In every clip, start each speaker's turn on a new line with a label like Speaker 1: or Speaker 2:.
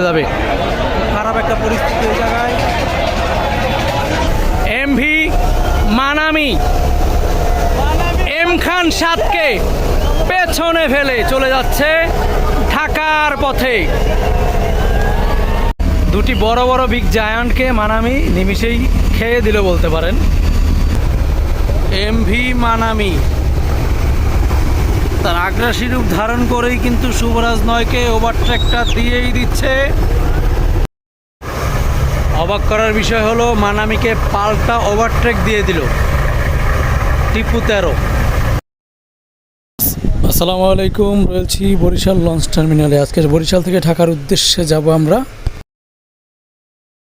Speaker 1: যাবে।
Speaker 2: খারাপ একটা পরিস্থিতি জায়গায়।
Speaker 1: এমভি মানামি। এম খান সাতকে পেছনে ফেলে চলে যাচ্ছে ঢাকার পথে। দুটি বড় বড় বিগ জায়ান্টকে মানামি নিমিষেই খেয়ে দিল বলতে পারেন। এমভি মানামি। তার আগ্রাসী রূপ ধারণ করেই কিন্তু শুভরাজ নয়কে ওভারট্রেকটা দিয়েই দিচ্ছে। অবাক করার বিষয় হলো মানামিকে পাল্টা ওভারট্রেক দিয়ে দিল। টিপু তেরো। আসসালামু আলাইকুম রয়েছি বরিশাল লঞ্চ টার্মিনালে। আজকে বরিশাল থেকে ঢাকার উদ্দেশ্যে যাব আমরা।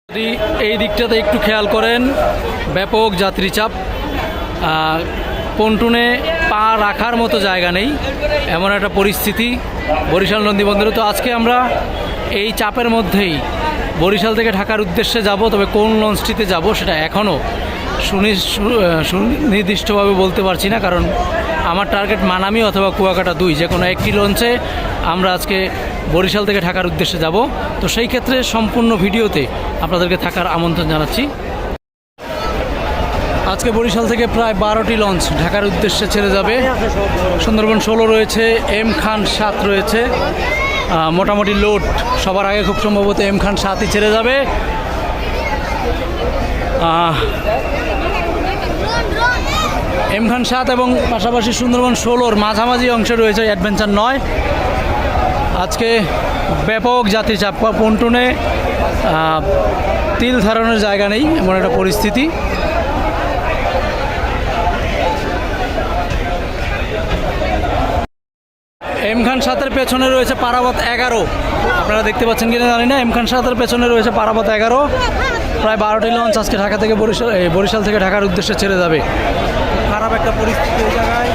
Speaker 1: যদি এই দিকটাতে একটু খেয়াল করেন ব্যাপক যাত্রী চাপ পন্টুনে পা রাখার মতো জায়গা নেই। এমন একটা পরিস্থিতি। বরিশাল নন্দীবন্দরে তো আজকে আমরা এই চাপের মধ্যেই বরিশাল থেকে ঢাকার উদ্দেশ্যে যাব, তবে কোন লঞ্চটিতে যাব সেটা এখনও সুনি সুনির্দিষ্টভাবে বলতে পারছি না, কারণ আমার টার্গেট মানামি অথবা কুয়াকাটা দুই, যে কোনো একটি লঞ্চে আমরা আজকে বরিশাল থেকে ঢাকার উদ্দেশ্যে যাব। তো সেই ক্ষেত্রে সম্পূর্ণ ভিডিওতে আপনাদেরকে থাকার আমন্ত্রণ জানাচ্ছি। আজকে বরিশাল থেকে প্রায় বারোটি লঞ্চ ঢাকার উদ্দেশ্যে ছেড়ে যাবে। সুন্দরবন ষোলো রয়েছে, এম খান সাত রয়েছে। মোটামুটি লোড সবার আগে খুব সম্ভবত এম খান সাতই ছেড়ে যাবে। এম খান সাত এবং পাশাপাশি সুন্দরবন ষোলোর মাঝামাঝি অংশে রয়েছে অ্যাডভেঞ্চার নয়। আজকে ব্যাপক যাত্রী চাপ, পন্টুনে তিল ধারণের জায়গা নেই, এমন একটা পরিস্থিতি। এম খান সাতের পেছনে রয়েছে পারাবত এগারো। আপনারা দেখতে পাচ্ছেন কিনা জানি না, এম খান সাতের পেছনে রয়েছে পারাবত এগারো। প্রায় বারোটি লঞ্চ আজকে ঢাকা থেকে বরিশাল বরিশাল থেকে ঢাকার উদ্দেশ্যে ছেড়ে যাবে।
Speaker 2: খারাপ একটা পরিস্থিতি এই জায়গায়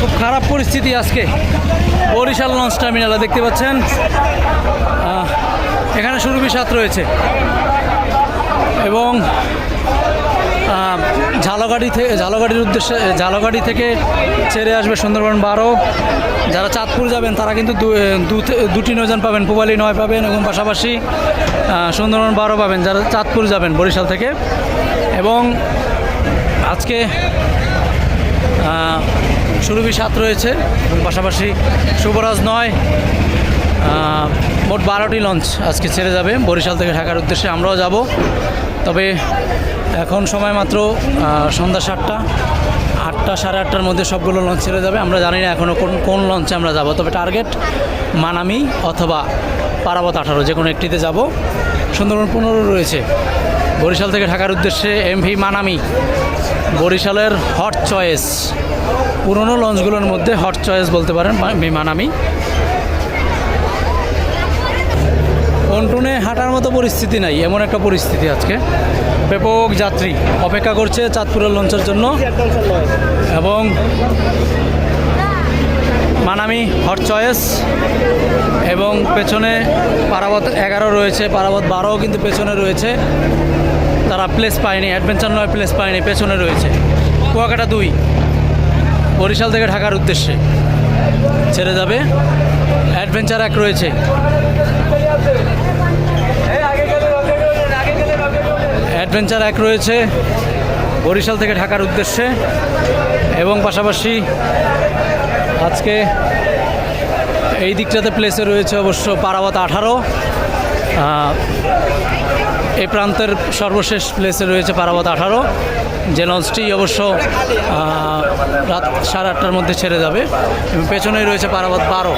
Speaker 1: খুব খারাপ পরিস্থিতি আজকে। বরিশাল লঞ্চ টার্মিনালে দেখতে পাচ্ছেন। এখানে সুরভি সাত রয়েছে। এবং ঝালগাড়ি থেকে ঝালগাড়ির উদ্দেশ্যে ঝালগাড়ি থেকে ছেড়ে আসবে সুন্দরবন বারো। যারা চাঁদপুর যাবেন, তারা কিন্তু দুটি নৌযান পাবেন। পুবালি নয় পাবেন এবং পাশাপাশি সুন্দরবন বারো পাবেন। যারা চাঁদপুর যাবেন বরিশাল থেকে। এবং আজকে সুরভি সাত রয়েছে, এবং পাশাপাশি শুভরাজ নয় মোট বারোটি লঞ্চ আজকে ছেড়ে যাবে। বরিশাল থেকে ঢাকার উদ্দেশ্যে আমরাও যাব। তবে এখন সময় মাত্র সন্ধ্যা সাতটা, আটটা সাড়ে আটটার মধ্যে সবগুলো লঞ্চ ছেড়ে যাবে। আমরা জানি না এখনও কোন কোন লঞ্চে আমরা যাব, তবে টার্গেট মানামি অথবা পারাবত আঠারো যে কোনো একটিতে যাব। সুন্দরবন পনেরো রয়েছে। বরিশাল থেকে ঢাকার উদ্দেশ্যে এমভি মানামি, বরিশালের হট চয়েস পুরনো লঞ্চগুলোর মধ্যে হট চয়েস বলতে পারেন, মা- বিমান আমি পন্টুনে হাঁটার মতো পরিস্থিতি নাই, এমন একটা পরিস্থিতি আজকে। ব্যাপক যাত্রী অপেক্ষা করছে চাঁদপুরের লঞ্চের জন্য। এবং মানামি হট চয়েস এবং পেছনে পারাবত এগারো রয়েছে, পারাবত বারোও কিন্তু পেছনে রয়েছে। তারা প্লেস পায়নি অ্যাডভেঞ্চার নয় প্লেস পায়নি, পেছনে রয়েছে। কুয়াকাটা দুই, বরিশাল থেকে ঢাকার উদ্দেশ্যে। ছেড়ে যাবে। অ্যাডভেঞ্চার এক রয়েছে। অ্যাডভেঞ্চার এক রয়েছে, বরিশাল থেকে ঢাকার উদ্দেশ্যে। এবং পাশাপাশি আজকে এই দিকটাতে প্লেসে রয়েছে অবশ্য পারাবত আঠারো। এই প্রান্তের সর্বশেষ প্লেসে রয়েছে পারাবত আঠারো। যে লঞ্চটি অবশ্য রাত সাড়ে আটটার মধ্যে ছেড়ে যাবে এবং পেছনেই রয়েছে পারাবত বারো।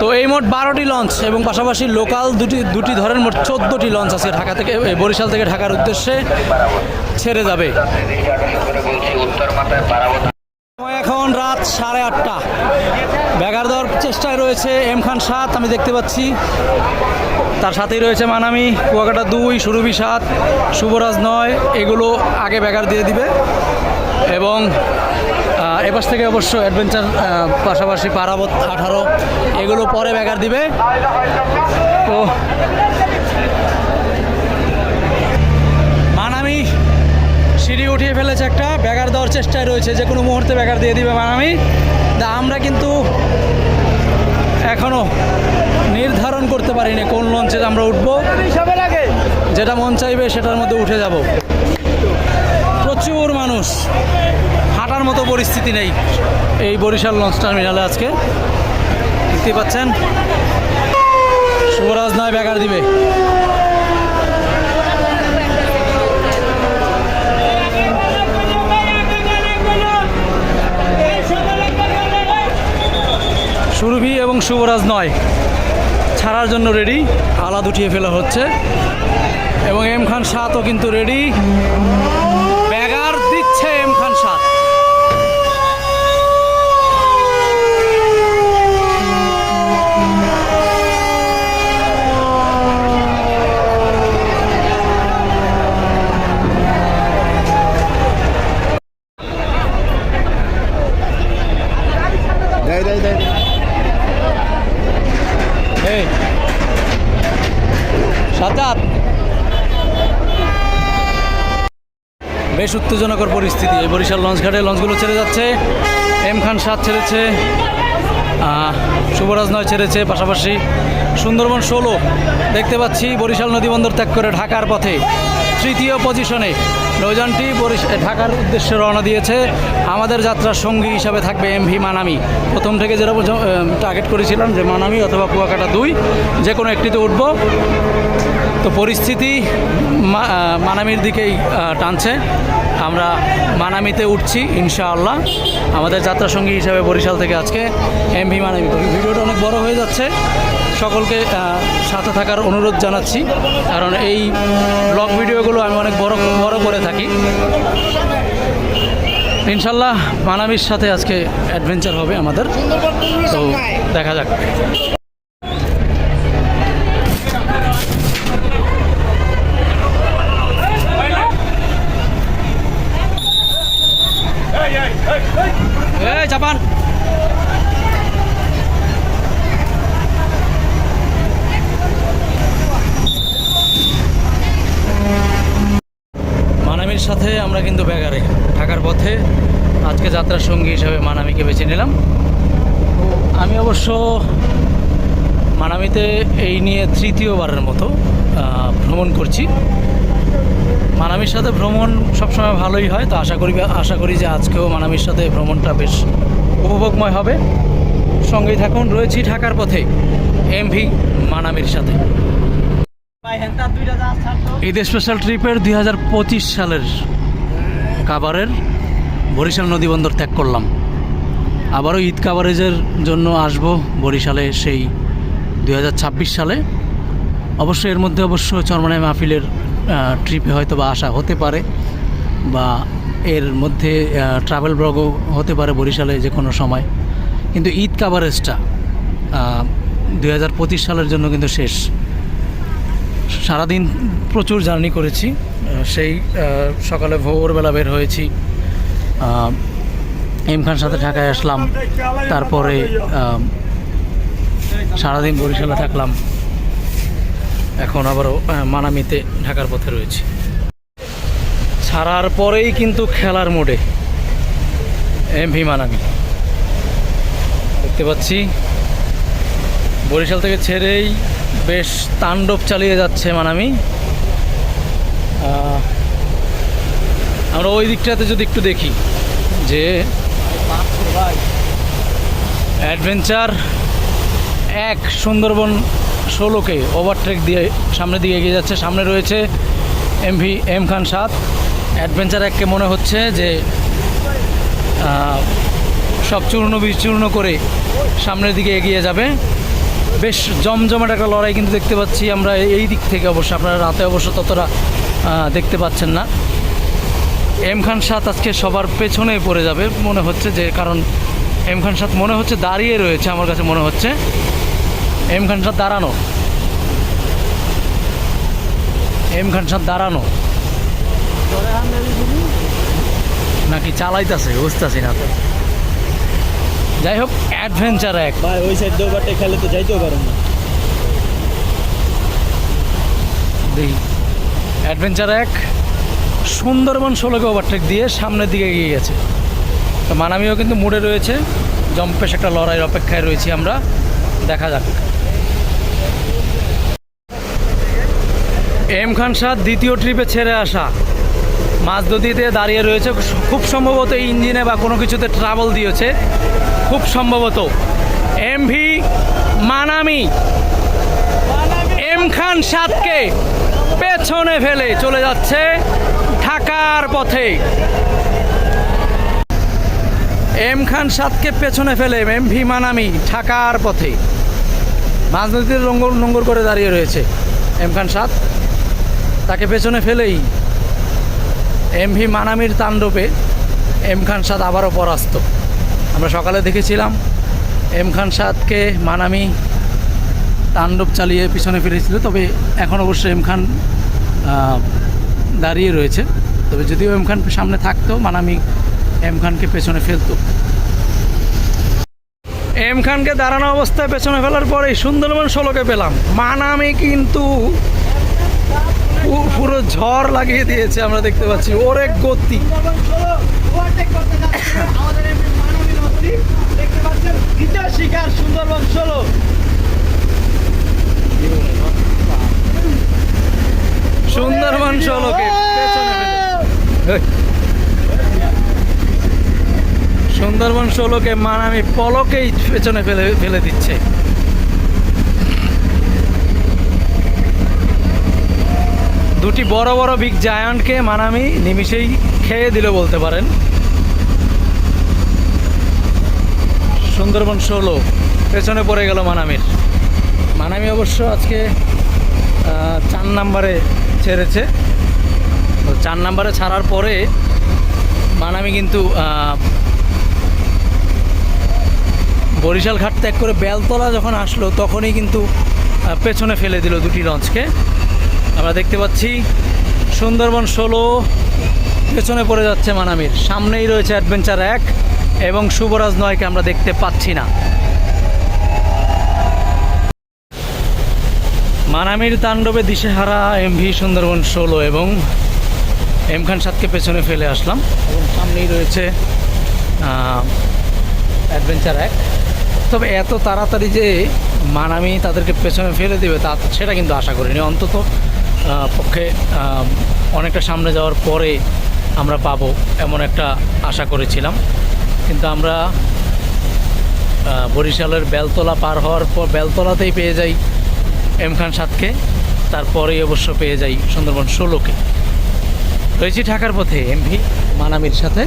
Speaker 1: তো এই মোট বারোটি লঞ্চ এবং পাশাপাশি লোকাল দুটি দুটি ধরেন মোট চোদ্দোটি লঞ্চ আছে ঢাকা থেকে বরিশাল থেকে ঢাকার উদ্দেশ্যে ছেড়ে যাবে। এখন রাত সাড়ে আটটা। ব্যাগার দেওয়ার চেষ্টায় রয়েছে এম খান সাত, আমি দেখতে পাচ্ছি। তার সাথেই রয়েছে মানামি, কুয়াকাটা দুই, সুরভি সাত, শুভরাজ নয়, এগুলো আগে ব্যাগার দিয়ে দিবে। এবং এপাশ থেকে অবশ্য অ্যাডভেঞ্চার পাশাপাশি পারাবত আঠারো, এগুলো পরে ব্যাগার দিবে। তো মানামি সিঁড়ি উঠিয়ে ফেলেছে একটা ব্যাগার দেওয়ার চেষ্টায় রয়েছে, যে কোনো মুহূর্তে ব্যাগার দিয়ে দিবে মানামি। আমরা কিন্তু এখনও নির্ধারণ করতে পারিনি কোন আমরা উঠব। যেটা মন চাইবে সেটার মধ্যে উঠে যাব। প্রচুর মানুষ। হাঁটার মতো পরিস্থিতি নেই এই বরিশাল লঞ্চ টার্মিনালে আজকে। দেখতে পাচ্ছেন? শুভরাজ নয় ব্যাগার দিবে। সুরভি এবং শুভরাজ নয়। ছাড়ার জন্য রেডি আলাদ উঠিয়ে ফেলা হচ্ছে। এবং এম খান সাতও কিন্তু রেডি ব্যাগার দিচ্ছে এম খান সাত
Speaker 3: দেয় দেয় দেয়
Speaker 1: এই সাজাদ বেশ উত্তেজনকর পরিস্থিতি। এই বরিশাল লঞ্চ ঘাটে লঞ্চগুলো ছেড়ে যাচ্ছে। এম খান সাত ছেড়েছে। শুভরাজ নয় ছেড়েছে। পাশাপাশি সুন্দরবন ষোলো। দেখতে পাচ্ছি বরিশাল নদী বন্দর ত্যাগ করে ঢাকার পথে। তৃতীয় পজিশনে নৌযানটি ঢাকার উদ্দেশ্যে রওনা দিয়েছে। আমাদের যাত্রার সঙ্গী হিসাবে থাকবে এম ভি মানামি। প্রথম থেকে যেটা টার্গেট করেছিলাম যে মানামি অথবা কুয়াকাটা দুই যে কোনো একটিতে উঠবো। তো পরিস্থিতি মানামির দিকেই টানছে। আমরা মানামিতে উঠছি, ইনশাআল্লাহ। আমাদের যাত্রা সঙ্গী হিসাবে বরিশাল থেকে আজকে এম এমভি মানামি। ভিডিওটা অনেক বড় হয়ে যাচ্ছে। সকলকে সাথে থাকার অনুরোধ জানাচ্ছি। কারণ এই ব্লগ ভিডিওগুলো আমি অনেক বড় বড় করে থাকি। ইনশাল্লাহ মানামির সাথে আজকে অ্যাডভেঞ্চার হবে আমাদের। তো দেখা যাক এই জাপান মানামির সাথে আমরা কিন্তু ব্যাগারে ঢাকার পথে আজকে যাত্রার সঙ্গী হিসাবে মানামিকে বেছে নিলাম তো আমি অবশ্য মানামিতে এই নিয়ে তৃতীয়বারের মতো ভ্রমণ করছি। মানামির সাথে ভ্রমণ সবসময় ভালোই হয়, তো আশা করি আশা করি যে আজকেও মানামির সাথে ভ্রমণটা বেশ উপভোগময় হবে। সঙ্গেই থাকুন, রয়েছি ঢাকার পথে এমভি মানামির সাথে। ঈদ স্পেশাল ট্রিপের দুই হাজার পঁচিশ সালের কাভারের বরিশাল নদী বন্দর ত্যাগ করলাম। আবারও ঈদ কাভারেজের জন্য আসব বরিশালে সেই দু হাজার ছাব্বিশ সালে। অবশ্যই এর মধ্যে অবশ্য চরমানাই মাহফিলের ট্রিপে হয়তো বা আসা হতে পারে বা এর মধ্যে ট্রাভেল ব্লগও হতে পারে বরিশালে যে কোনো সময়। কিন্তু ঈদ কাভারেজটা দু হাজার পঁচিশ সালের জন্য কিন্তু শেষ। সারাদিন প্রচুর জার্নি করেছি সেই সকালে ভোরবেলা বের হয়েছি এম খান সাথে ঢাকায় আসলাম, তারপরে সারাদিন বরিশালে থাকলাম। এখন আবারও মানামিতে ঢাকার পথে রয়েছি। ছাড়ার পরেই কিন্তু খেলার মোডে এম ভি মানামি। দেখতে পাচ্ছি, বরিশাল থেকে ছেড়েই বেশ তাণ্ডব চালিয়ে যাচ্ছে মানামি। আমরা ওই দিকটাতে যদি একটু দেখি যে অ্যাডভেঞ্চার এক সুন্দরবন ষোলোকে ওভারট্রেক দিয়ে সামনে দিকে এগিয়ে যাচ্ছে। সামনে রয়েছে এমভি এম খান সাত। অ্যাডভেঞ্চার এককে মনে হচ্ছে যে সব চূর্ণ বিচূর্ণ করে সামনের দিকে এগিয়ে যাবে। বেশ জমজমাট একটা লড়াই কিন্তু দেখতে পাচ্ছি আমরা এই দিক থেকে অবশ্য। আপনারা রাতে অবশ্য ততটা দেখতে পাচ্ছেন না। এম খান সাত আজকে সবার পেছনে পড়ে যাবে। মনে হচ্ছে যে, কারণ এম খান সাত মনে হচ্ছে দাঁড়িয়ে রয়েছে, আমার কাছে মনে হচ্ছে। এম খান সাত দাঁড়ানো। এম খান সাত দাঁড়ানো। নাকি চালাইতাছে বুঝতেছি না তো। যাই হোক অ্যাডভেঞ্চার এক।
Speaker 2: ভাই ওই সাইড দিয়ে ওভারটেক খেলে তো যাইতেও পারেন না।
Speaker 1: দেখি। অ্যাডভেঞ্চার এক। সুন্দরবন ষোলোকে ওভারটেক দিয়ে সামনের দিকে এগিয়ে গেছে। তো মানামিও কিন্তু মুড়ে রয়েছে। জম্পেশ একটা লড়াইয়ের অপেক্ষায় রয়েছি আমরা। দেখা যাক। এম খান সাদ দ্বিতীয় ট্রিপে ছেড়ে আসা। মাছ নদীতে দাঁড়িয়ে রয়েছে, খুব সম্ভবত ইঞ্জিনে বা কোনো কিছুতে ট্রাভেল দিয়েছে। খুব সম্ভবত। এমভি মানামি এম খান সাতকে পেছনে ফেলে চলে যাচ্ছে ঢাকার পথে। এম খান সাতকে পেছনে ফেলে এম ভি মানামি ঢাকার পথে। মাঝ নদীতে লঙ্গর করে দাঁড়িয়ে রয়েছে এম খান সাত তাকে পেছনে ফেলেই এম ভি মানামির তাণ্ডবে এম খান সাদ আবারও পরাস্ত। আমরা সকালে দেখেছিলাম এম খান সাদকে মানামি তাণ্ডব চালিয়ে পিছনে ফিরেছিল তবে এখন অবশ্য এম খান দাঁড়িয়ে রয়েছে। তবে যদিও এম খান সামনে থাকতো, মানামি এম খানকে পেছনে ফেলতো। এম খানকে দাঁড়ানো অবস্থায় পেছনে ফেলার পরেই সুন্দরবন ষোলোকে পেলাম। মানামি কিন্তু পুরো ঝড় লাগিয়ে দিয়েছে, আমরা দেখতে পাচ্ছি। ওরে গতি।
Speaker 2: সুন্দরবন ষোলো।
Speaker 1: সুন্দরবন ষোলোকে মানামি পলকেই পেছনে ফেলে ফেলে দিচ্ছে। দুটি বড় বড় বিগ জায়ান্টকে মানামি নিমিষেই খেয়ে দিল বলতে পারেন। সুন্দরবন ষোলো, পেছনে পড়ে গেল মানামির। মানামি অবশ্য আজকে চার নাম্বারে ছেড়েছে। চার নাম্বারে ছাড়ার পরে মানামি কিন্তু বরিশাল ঘাট ত্যাগ করে বেলতলা যখন আসলো, তখনই কিন্তু পেছনে ফেলে দিল দুটি লঞ্চকে। আমরা দেখতে পাচ্ছি সুন্দরবন ষোলো পেছনে পড়ে যাচ্ছে মানামির। সামনেই রয়েছে অ্যাডভেঞ্চার এক এবং শুভরাজ নয়কে আমরা দেখতে পাচ্ছি না। মানামির তাণ্ডবে দিশেহারা এমভি সুন্দরবন ষোলো এবং এম খান সাতকে পেছনে ফেলে আসলাম। এবং সামনেই রয়েছে অ্যাডভেঞ্চার এক। তবে এত তাড়াতাড়ি যে মানামি তাদেরকে পেছনে ফেলে দেবে তা সেটা কিন্তু আশা করিনি। অন্তত পক্ষে অনেকটা সামনে যাওয়ার পরে আমরা পাবো এমন একটা আশা করেছিলাম। কিন্তু আমরা বরিশালের বেলতলা পার হওয়ার পর, বেলতলাতেই পেয়ে যাই এম খান সাতকে, তারপরেই অবশ্য পেয়ে যাই সুন্দরবন ষোলোকে। রয়েছি ঢাকার পথে এমভি মানামির সাথে,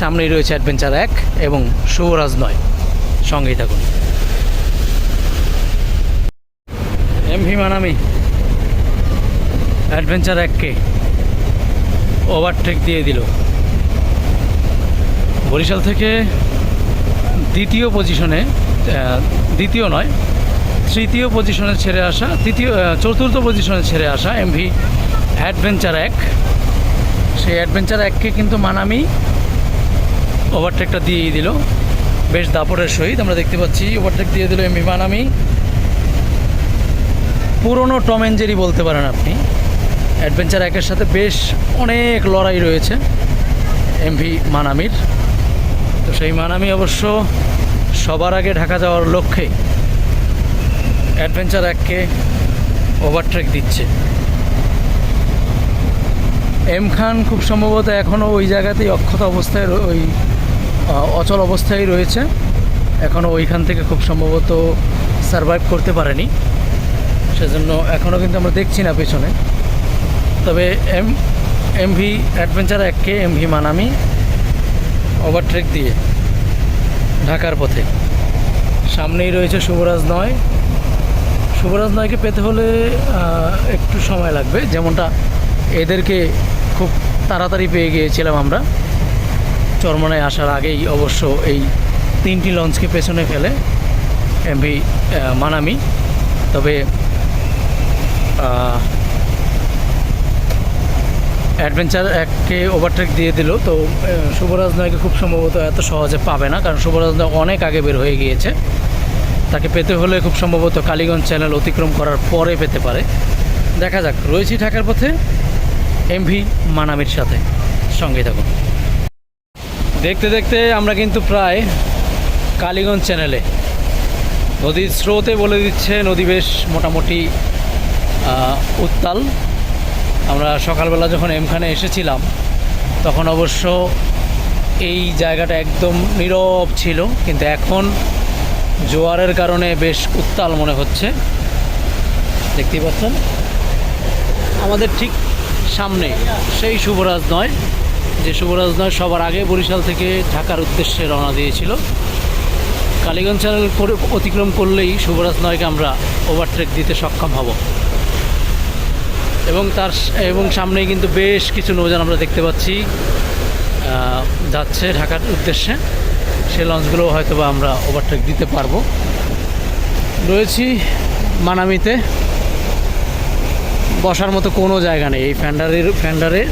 Speaker 1: সামনেই রয়েছে অ্যাডভেঞ্চার এক এবং শুভরাজ নয়। সঙ্গেই থাকুন। এমভি মানামি। অ্যাডভেঞ্চার এককে ওভারটেক দিয়ে দিল। বরিশাল থেকে দ্বিতীয় পজিশনে দ্বিতীয় নয়, তৃতীয় পজিশনে ছেড়ে আসা, তৃতীয় চতুর্থ পজিশনে ছেড়ে আসা এমভি অ্যাডভেঞ্চার এক। সেই অ্যাডভেঞ্চার এককে কিন্তু মানামি ওভারটেকটা দিয়েই দিল। বেশ দাপটের সহিত আমরা দেখতে পাচ্ছি ওভারটেক দিয়ে দিল এমভি মানামি পুরনো টম অ্যান্ড জেরি বলতে পারেন আপনি। অ্যাডভেঞ্চার একের সাথে বেশ অনেক লড়াই রয়েছে এমভি মানামির। তো সেই মানামি অবশ্য সবার আগে ঢাকা যাওয়ার লক্ষ্যে অ্যাডভেঞ্চার এককে ওভারট্রেক দিচ্ছে। এম খান খুব সম্ভবত এখনও ওই জায়গাতেই অক্ষত অবস্থায় ওই অচল অবস্থায় রয়েছে। এখনও ওইখান থেকে খুব সম্ভবত সারভাইভ করতে পারেনি। সেজন্য এখনও কিন্তু আমরা দেখছি না পেছনে। তবে এম, এমভি অ্যাডভেঞ্চার এককে এমভি মানামি ওভারট্রেক দিয়ে ঢাকার পথে। সামনেই রয়েছে শুভরাজ নয়। শুভরাজ নয়কে পেতে হলে একটু সময় লাগবে। যেমনটা এদেরকে খুব তাড়াতাড়ি পেয়ে গিয়েছিলাম আমরা। চরমনায় আসার আগেই অবশ্য এই তিনটি লঞ্চকে পেছনে ফেলে এমভি মানামি। তবে অ্যাডভেঞ্চার এককে ওভারটেক দিয়ে দিল, তো শুভরাজ নয়কে খুব সম্ভবত এত সহজে পাবে না, কারণ শুভরাজ নয় অনেক আগে বের হয়ে গিয়েছে। তাকে পেতে হলে খুব সম্ভবত কালীগঞ্জ চ্যানেল অতিক্রম করার পরে পেতে পারে। দেখা যাক, রয়েছি ঢাকার পথে এমভি মানামির সাথে। সঙ্গে থাকুন। দেখতে দেখতে আমরা কিন্তু প্রায় কালীগঞ্জ চ্যানেলে। নদীর স্রোতে বলে দিচ্ছে নদী বেশ মোটামুটি উত্তাল। আমরা সকালবেলা যখন এমখানে এসেছিলাম, তখন অবশ্য এই জায়গাটা একদম নীরব ছিল, কিন্তু এখন জোয়ারের কারণে বেশ উত্তাল মনে হচ্ছে। দেখতেই পাচ্ছেন? আমাদের ঠিক সামনে, সেই শুভরাজ নয়, যে শুভরাজ নয় সবার আগে বরিশাল থেকে ঢাকার উদ্দেশ্যে রওনা দিয়েছিল। কালীগঞ্জ চ্যানেল অতিক্রম করলেই শুভরাজ নয়কে আমরা ওভারটেক দিতে সক্ষম হব। এবং তার এবং সামনেই কিন্তু বেশ কিছু নৌযান আমরা দেখতে পাচ্ছি যাচ্ছে ঢাকার উদ্দেশ্যে। সে লঞ্চগুলো হয়তো বা আমরা ওভারটেক দিতে পারব। রয়েছি মানামিতে। বসার মতো কোনো জায়গা নেই। এই ফ্যান্ডারের, ফ্যান্ডারে,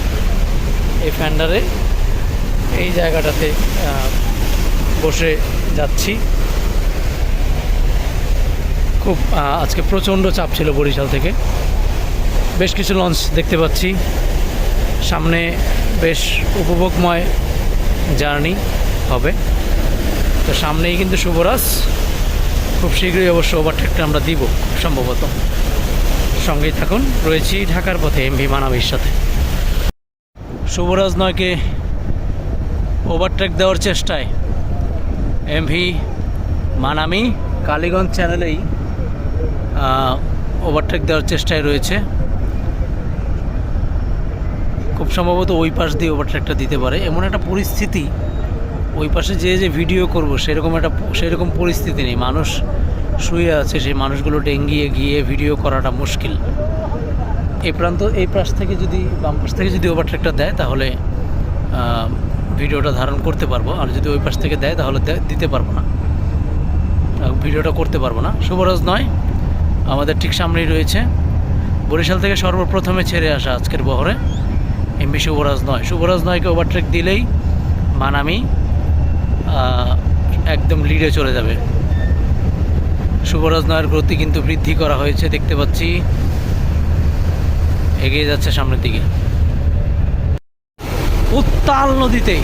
Speaker 1: এই ফ্যান্ডারে, এই জায়গাটাতে বসে যাচ্ছি। খুব আজকে প্রচণ্ড চাপ ছিল বরিশাল থেকে। বেশ কিছু লঞ্চ দেখতে পাচ্ছি। সামনে বেশ উপভোগময় জার্নি হবে। তো সামনেই কিন্তু শুভরাজ। খুব শীঘ্রই অবশ্য ওভারটেকটা আমরা দিব, সম্ভবত। সঙ্গেই থাকুন, রয়েছি ঢাকার পথে এমভি মানাবির সাথে। শুভরাজ নয়কে ওভারটেক দেওয়ার চেষ্টায় এমভি মানামি। কালীগঞ্জ চ্যানেলেই ওভারটেক দেওয়ার চেষ্টায় রয়েছে। খুব সম্ভবত ওই পাশ দিয়ে ওভারট্রেকটা দিতে পারে। এমন একটা পরিস্থিতি, ওই পাশে যে যে ভিডিও করব, সেরকম একটা, সেরকম পরিস্থিতি নেই। মানুষ শুয়ে আছে, সেই মানুষগুলো ডেঙ্গিয়ে গিয়ে ভিডিও করাটা মুশকিল। এই প্রান্ত, এই পাশ থেকে যদি, বাম পাশ থেকে যদি ওভারট্রেকটা দেয়, তাহলে ভিডিওটা ধারণ করতে পারব। আর যদি ওই পাশ থেকে দেয়, তাহলে দিতে পারব না। ভিডিওটা করতে পারব না। শুভরাজ নয়, আমাদের ঠিক সামনেই রয়েছে। বরিশাল থেকে সর্বপ্রথমে ছেড়ে আসা আজকের বহরে। এমবি শুভরাজ নয়। শুভরাজ নয়কে ওভারট্রেক দিলেই মানামি একদম লিডে চলে যাবে। শুভরাজ নয়ের গতি কিন্তু বৃদ্ধি করা হয়েছে, দেখতে পাচ্ছি। এগিয়ে যাচ্ছে সামনের দিকে। উত্তাল নদীতেই,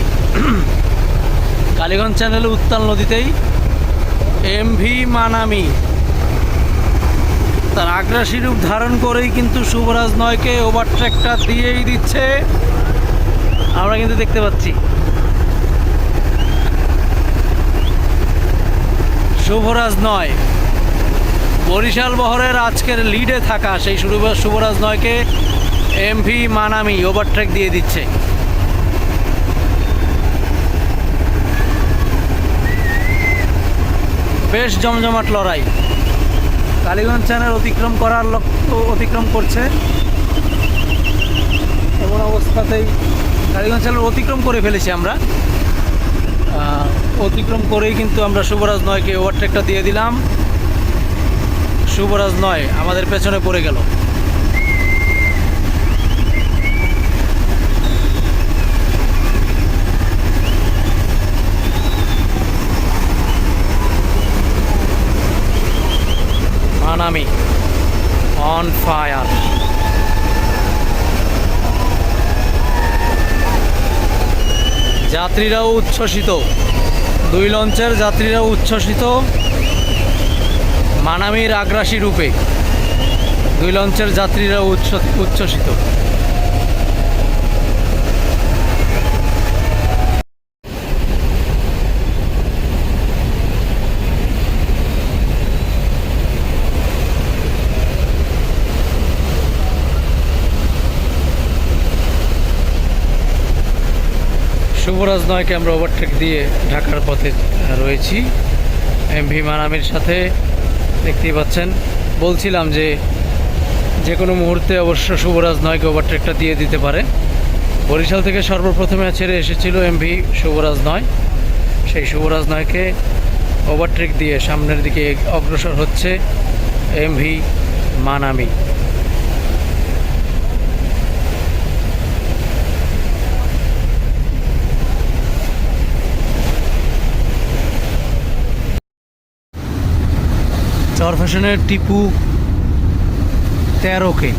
Speaker 1: কালীগঞ্জ চ্যানেলে উত্তাল নদীতেই এমভি মানামি তার আগ্রাসী রূপ ধারণ করেই কিন্তু শুভরাজ নয়কে ওভারট্রেকটা দিয়েই দিচ্ছে। আমরা কিন্তু দেখতে পাচ্ছি। শুভরাজ নয়। বরিশাল বহরের আজকের লিডে থাকা সেই শুভ- শুভরাজ নয়কে এমভি মানামি ওভারট্রেক দিয়ে দিচ্ছে। বেশ জমজমাট লড়াই। কালীগঞ্জ চ্যানেল অতিক্রম করার লক্ষ্য অতিক্রম করছে। এমন অবস্থাতেই কালীগঞ্জ চ্যানেল অতিক্রম করে ফেলেছি আমরা। অতিক্রম করেই কিন্তু আমরা শুভরাজ নয়কে ওভারটেকটা দিয়ে দিলাম। শুভরাজ নয়, আমাদের পেছনে পড়ে গেল। মানামি অন ফায়ার যাত্রীরাও উচ্ছ্বসিত। দুই লঞ্চের যাত্রীরাও উচ্ছ্বসিত। মানামির আগ্রাসী রূপে। দুই লঞ্চের যাত্রীরাও উচ্ছ, উচ্ছ্বসিত। শুভরাজ নয়কে আমরা ওভারটেক দিয়ে ঢাকার পথে রয়েছি। এমভি মানামির সাথে দেখতেই পাচ্ছেন। বলছিলাম যে যে কোনো মুহূর্তে অবশ্য শুভরাজ নয়কে ওভারটেকটা দিয়ে দিতে পারে। বরিশাল থেকে সর্বপ্রথমে ছেড়ে এসেছিল এমভি শুভরাজ নয়। সেই শুভরাজ নয়কে ওভারট্রেক দিয়ে সামনের দিকে অগ্রসর হচ্ছে এমভি মানামি। চর ফ্যাশনের টিপু তেরোকে।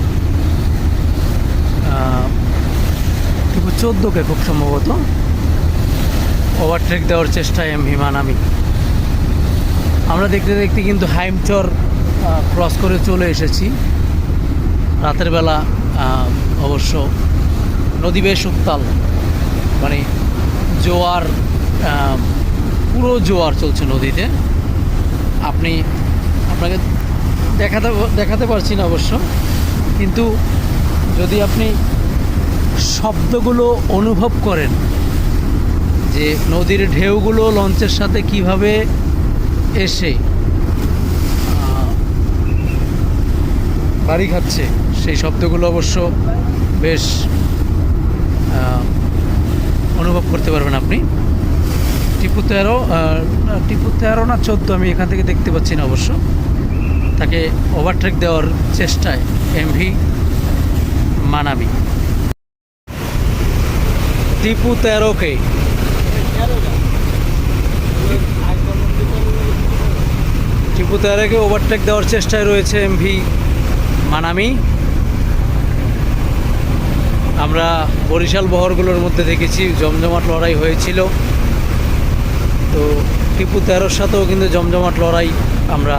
Speaker 1: টিপু চোদ্দোকে খুব সম্ভবত। ওভারটেক দেওয়ার চেষ্টায় এম হিমান আমি আমরা দেখতে দেখতে কিন্তু হাইমচর ক্রস করে চলে এসেছি। রাতের বেলা অবশ্য নদী বেশ উত্তাল। মানে জোয়ার পুরো জোয়ার চলছে নদীতে। আপনি আপনাকে দেখাতে দেখাতে পারছি না অবশ্য। কিন্তু যদি আপনি শব্দগুলো অনুভব করেন, যে নদীর ঢেউগুলো লঞ্চের সাথে কীভাবে এসে বাড়ি খাচ্ছে, সেই শব্দগুলো অবশ্য বেশ অনুভব করতে পারবেন আপনি। টিপু তেরো টিপু তেরো না চোদ্দ আমি এখান থেকে দেখতে পাচ্ছি না অবশ্য। তাকে ওভারট্রেক দেওয়ার চেষ্টায় এমভি মানামি। টিপু তেরোকে। টিপু তেরোকে ওভারটেক দেওয়ার চেষ্টায় রয়েছে এমভি মানামি। আমরা বরিশাল বহরগুলোর মধ্যে দেখেছি, জমজমাট লড়াই হয়েছিল। তো টিপু তেরোর সাথেও কিন্তু জমজমাট লড়াই আমরা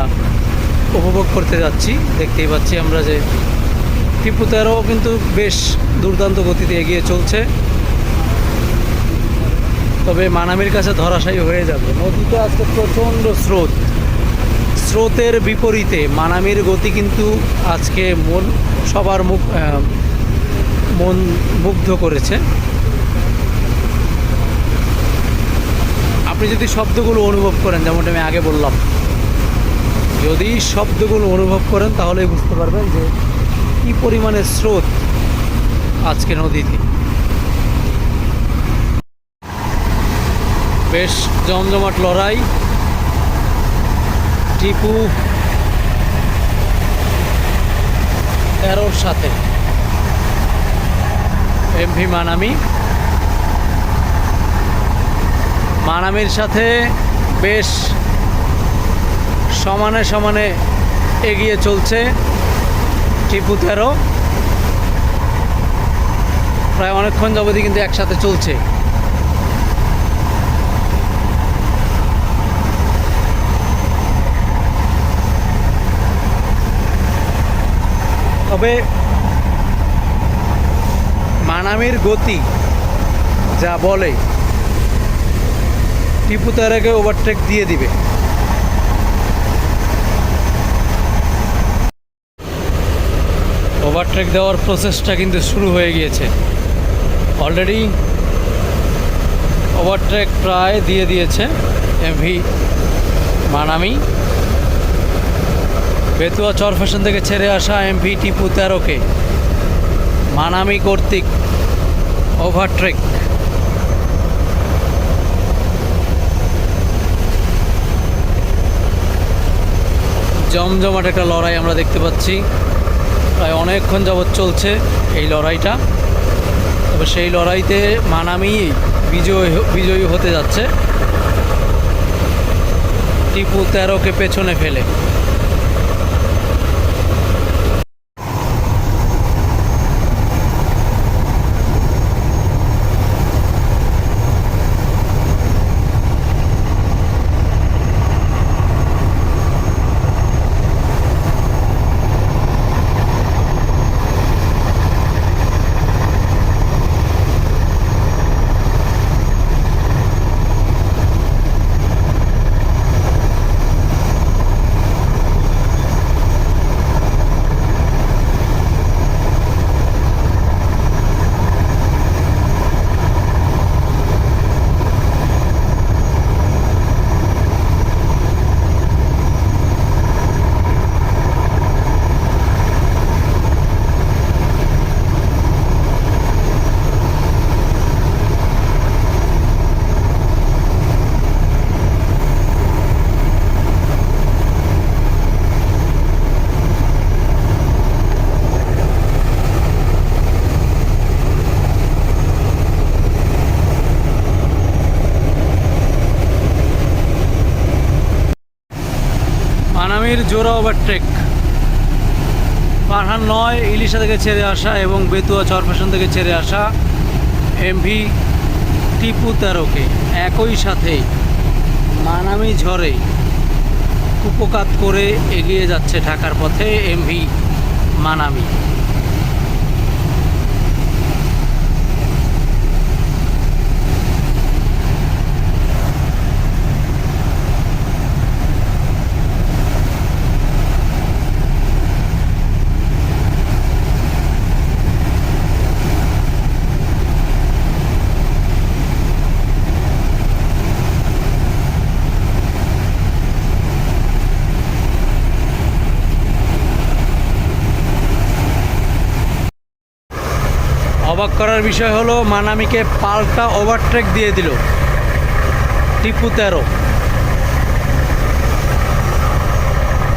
Speaker 1: উপভোগ করতে যাচ্ছি। দেখতেই পাচ্ছি আমরা যে টিপু তেরো কিন্তু বেশ দুর্দান্ত গতিতে এগিয়ে চলছে। তবে মানামির কাছে ধরাশায়ী হয়ে যাবে। নদীতে আজকে প্রচণ্ড স্রোত। স্রোতের বিপরীতে মানামির গতি কিন্তু আজকে মন, সবার মুখ মন মুগ্ধ করেছে। আপনি যদি শব্দগুলো অনুভব করেন, যেমনটা আমি আগে বললাম। যদি শব্দগুলো অনুভব করেন, তাহলেই বুঝতে পারবেন যে কী পরিমাণে স্রোত আজকে নদীতে। বেশ জমজমাট লড়াই। টিপু তেরোর সাথে। এমভি মানামি। মানামির সাথে বেশ সমানে সমানে এগিয়ে চলছে টিপু তেরো। প্রায় অনেকক্ষণ যাবতই কিন্তু একসাথে চলছে। তবে মানামির গতি যা বলে, টিপু তারাকে ওভারটেক দিয়ে দিবে। ওভারটেক দেওয়ার প্রসেসটা কিন্তু শুরু হয়ে গিয়েছে। অলরেডি ওভারটেক প্রায় দিয়ে দিয়েছে এমভি মানামি। বেতুয়া চর ফ্যাশন থেকে ছেড়ে আসা এমভি টিপু তেরোকে। মানামি কর্তৃক ওভারট্রেক জমজমাট একটা লড়াই আমরা দেখতে পাচ্ছি। প্রায় অনেকক্ষণ যাবৎ চলছে এই লড়াইটা। তবে সেই লড়াইতে মানামি বিজয় বিজয়ী হতে যাচ্ছে। টিপু তেরোকে পেছনে ফেলে। জোড়া ওভারটেক পাহাড় নয়, ইলিশা থেকে ছেড়ে আসা এবং বেতুয়া চরফেশন থেকে ছেড়ে আসা এমভি টিপু তেরোকে। একই সাথে মানামি ঝড়ে কুপকাত করে এগিয়ে যাচ্ছে ঢাকার পথে এমভি মানামি। অবাক করার বিষয় হলো, মানামিকে পাল্টা ওভারট্রেক দিয়ে দিল। টিপু তেরো।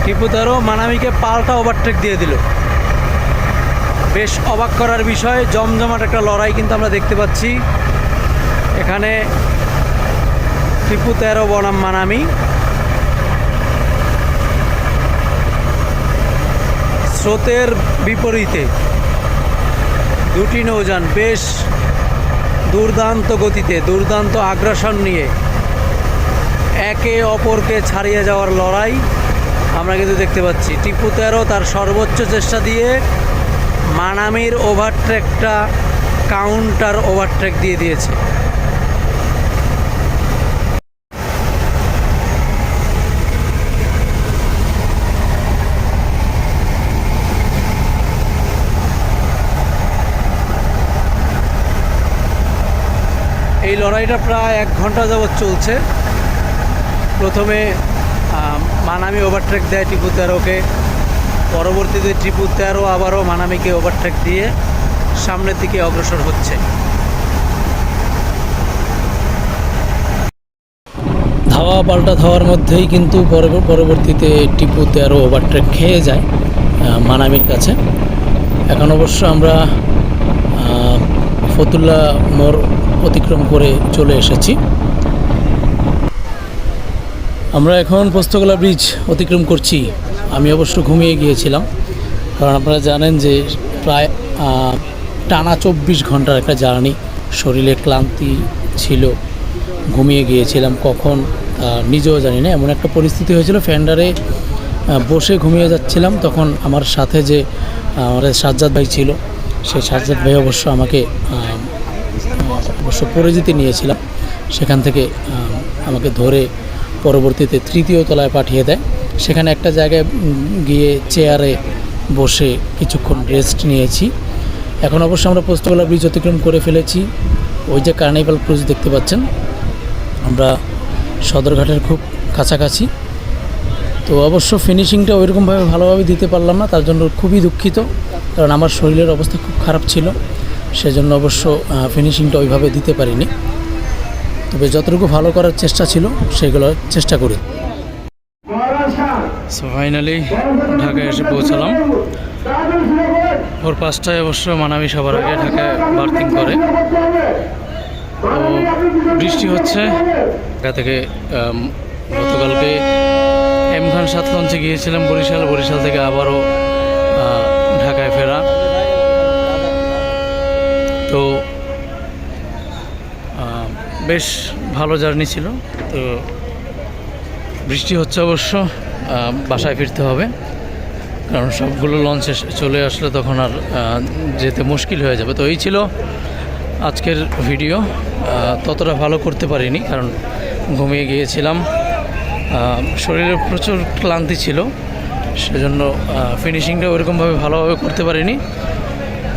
Speaker 1: টিপু তেরো, মানামিকে পাল্টা ওভারট্রেক দিয়ে দিল। বেশ অবাক করার বিষয়, জমজমাট একটা লড়াই কিন্তু আমরা দেখতে পাচ্ছি। এখানে টিপু তেরো, বনাম মানামি। স্রোতের বিপরীতে দুটি নৌযান বেশ দুর্দান্ত গতিতে, দুর্দান্ত আগ্রাসন নিয়ে একে অপরকে ছাড়িয়ে যাওয়ার লড়াই আমরা কিন্তু দেখতে পাচ্ছি। টিপু তেরো তার সর্বোচ্চ চেষ্টা দিয়ে মানামির ওভারট্রেকটা, কাউন্টার ওভারট্রেক দিয়ে দিয়েছে। এই লড়াইটা প্রায় এক ঘণ্টা যাবৎ চলছে। প্রথমে মানামি ওভারট্রেক দেয় টিপু তেরোকে। পরবর্তীতে টিপু তেরো আবারও মানামিকে ওভারট্রেক দিয়ে সামনের দিকে অগ্রসর হচ্ছে। ধাওয়া পাল্টা ধাওয়ার মধ্যেই কিন্তু পরবর্তীতে টিপু তেরো ওভারট্রেক খেয়ে যায় মানামির কাছে। এখন অবশ্য আমরা ফতুল্লা মোড় অতিক্রম করে চলে এসেছি। আমরা এখন পোস্তগোলা ব্রিজ অতিক্রম করছি। আমি অবশ্য ঘুমিয়ে গিয়েছিলাম। কারণ আপনারা জানেন যে প্রায় টানা চব্বিশ ঘণ্টার একটা জার্নি, শরীরে ক্লান্তি ছিল। ঘুমিয়ে গিয়েছিলাম কখন নিজেও জানি না। এমন একটা পরিস্থিতি হয়েছিল, ফ্যান্ডারে বসে ঘুমিয়ে যাচ্ছিলাম। তখন আমার সাথে যে, আমাদের সাজ্জাদ ভাই ছিল, সেই সাজ্জাদ ভাই অবশ্য আমাকে অবশ্য পরে যেতে নিয়েছিলাম। সেখান থেকে আমাকে ধরে পরবর্তীতে তৃতীয় তলায় পাঠিয়ে দেয়। সেখানে একটা জায়গায় গিয়ে চেয়ারে বসে কিছুক্ষণ রেস্ট নিয়েছি। এখন অবশ্য আমরা পোস্তগোলা ব্রিজ অতিক্রম করে ফেলেছি। ওই যে কার্নিভাল ক্রুজ দেখতে পাচ্ছেন, আমরা সদরঘাটের খুব কাছাকাছি। তো অবশ্য ফিনিশিংটা ওইরকমভাবে ভালোভাবে দিতে পারলাম না, তার জন্য খুবই দুঃখিত। কারণ আমার শরীরের অবস্থা খুব খারাপ ছিল। সেজন্য অবশ্য ফিনিশিংটা ওইভাবে দিতে পারিনি। তবে যতটুকু ভালো করার চেষ্টা ছিল, সেগুলো চেষ্টা করি। সো ফাইনালি ঢাকায় এসে পৌঁছালাম। ভোর পাঁচটায় অবশ্য মানামি সবার আগে ঢাকায় বার্থিং করে। তো বৃষ্টি হচ্ছে। ঢাকা থেকে গতকালকে এম খান গিয়েছিলাম বরিশাল। বরিশাল থেকে আবারও তো বেশ ভালো জার্নি ছিল। তো বৃষ্টি হচ্ছে অবশ্য বাসায় ফিরতে হবে। কারণ সবগুলো লঞ্চে চলে আসলে তখন আর যেতে মুশকিল হয়ে যাবে। তো এই ছিল আজকের ভিডিও ততটা ভালো করতে পারিনি, কারণ ঘুমিয়ে গিয়েছিলাম। শরীরে প্রচুর ক্লান্তি ছিল। সেজন্য ফিনিশিংটা ওরকমভাবে ভালোভাবে করতে পারিনি।